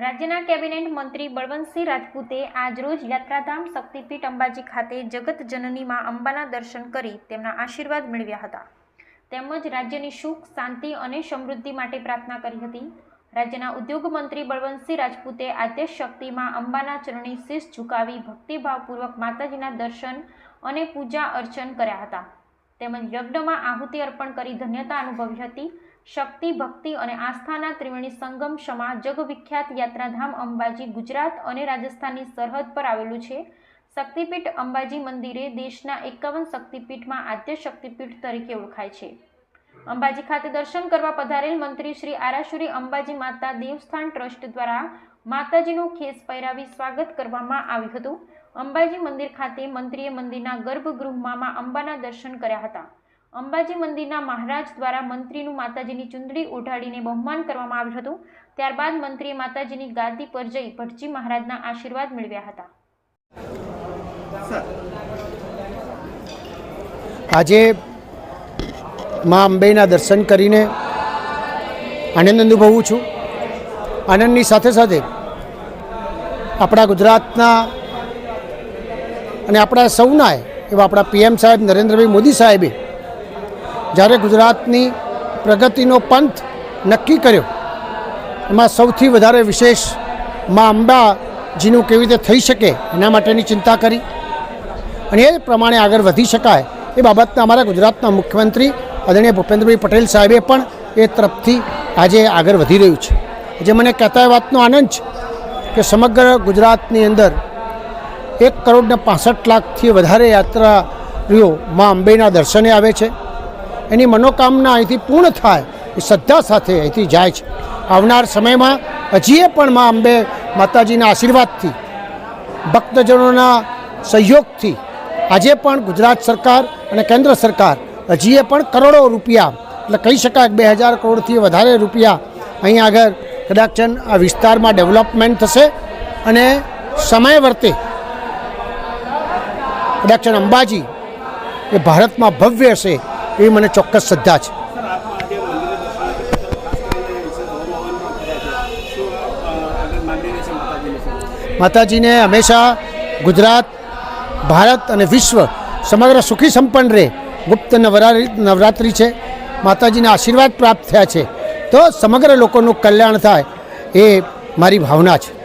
રાજ્યના કેબિનેટ મંત્રી બળવંતસિંહ રાજપૂતે આજરોજ યાત્રાધામ શક્તિપીઠ અંબાજી ખાતે જગત જનનીમાં અંબાના દર્શન કરી તેમના આશીર્વાદ મેળવ્યા હતા. તેમજ રાજ્યની સુખ, શાંતિ અને સમૃદ્ધિ માટે પ્રાર્થના કરી હતી. રાજ્યના ઉદ્યોગ મંત્રી બળવંતસિંહ રાજપૂતે આદ્ય શક્તિમાં અંબાના ચરણી શીશ ઝુકાવી ભક્તિભાવપૂર્વક માતાજીના દર્શન અને પૂજા અર્ચન કર્યા હતા. તેમજ યજ્ઞમાં આહુતિ અર્પણ કરી ધન્યતા અનુભવી હતી. શક્તિ, ભક્તિ અને આસ્થાના ત્રિવેણી સંગમ ક્ષમા જગવિખ્યાત યાત્રાધામ અંબાજી ગુજરાત અને રાજસ્થાનની સરહદ પર આવેલું છે. શક્તિપીઠ અંબાજી મંદિરે દેશના એકાવન શક્તિપીઠમાં આદ્ય શક્તિપીઠ તરીકે ઓળખાય છે. અંબાજી ખાતે દર્શન કરવા પધારેલ મંત્રી શ્રી આરાશુરી અંબાજી માતા દેવસ્થાન ટ્રસ્ટ દ્વારા માતાજીનું ખેસ પહેરાવી સ્વાગત કરવામાં આવ્યું હતું. અંબાજી મંદિર ખાતે મંત્રીએ મંદિરના ગર્ભગૃહમાં અંબાના દર્શન કર્યા હતા. અંબાજી મંદિરના મહારાજ દ્વારા મંત્રીનું માતાજીની ચુંદડી ઓઢાડીને બહુમાન કરવામાં આવ્યું હતું. ત્યારબાદ મંત્રીએ માતાજીની ગાદી પર જઈ ભટજી મહારાજના આશીર્વાદ મેળવ્યા હતા. આજે મા અંબેના દર્શન કરીને આનંદ અનુભવું છું. આનંદની સાથે સાથે આપણા ગુજરાતના અને આપણા સૌના એવા આપણા પીએમ સાહેબ નરેન્દ્રભાઈ મોદી સાહેબે જ્યારે ગુજરાતની પ્રગતિનો પંથ નક્કી કર્યો, એમાં સૌથી વધારે વિશેષ મા અંબાજીનું કેવી રીતે થઈ શકે એના માટેની ચિંતા કરી. અને એ પ્રમાણે આગળ વધી શકાય એ બાબતના અમારા ગુજરાતના મુખ્યમંત્રી આદરણીય ભૂપેન્દ્રભાઈ પટેલ સાહેબે પણ એ તરફથી આજે આગળ વધી રહ્યું છે. જે મને કહેતા વાતનો આનંદ છે કે સમગ્ર ગુજરાતની અંદર એક કરોડને પાસઠ લાખથી વધારે યાત્રાળુઓ મા અંબેના દર્શને આવે છે. એની મનોકામના અહીંથી પૂર્ણ થાય એ શ્રદ્ધા સાથે અહીંથી જાય છે. આવનાર સમયમાં હજીએ પણ મા અંબે માતાજીના આશીર્વાદથી, ભક્તજનોના સહયોગથી આજે પણ ગુજરાત સરકાર અને કેન્દ્ર સરકાર હજીએ પણ કરોડો રૂપિયા, એટલે કહી શકાય બે હજાર કરોડથી વધારે રૂપિયા અહીં આગળ કદાચ આ વિસ્તારમાં ડેવલપમેન્ટ થશે અને સમય વર્તે. કદાચ અંબાજી એ ભારતમાં ભવ્ય હશે. એવી મને ચોક્કસ શ્રદ્ધા છે. માતાજીને હંમેશા ગુજરાત, ભારત અને વિશ્વ સમગ્ર સુખી સંપન્ન રહે. ગુપ્ત નવરાત્રિ નવરાત્રિ છે. માતાજીના આશીર્વાદ પ્રાપ્ત થયા છે. તો સમગ્ર લોકોનું કલ્યાણ થાય એ મારી ભાવના છે.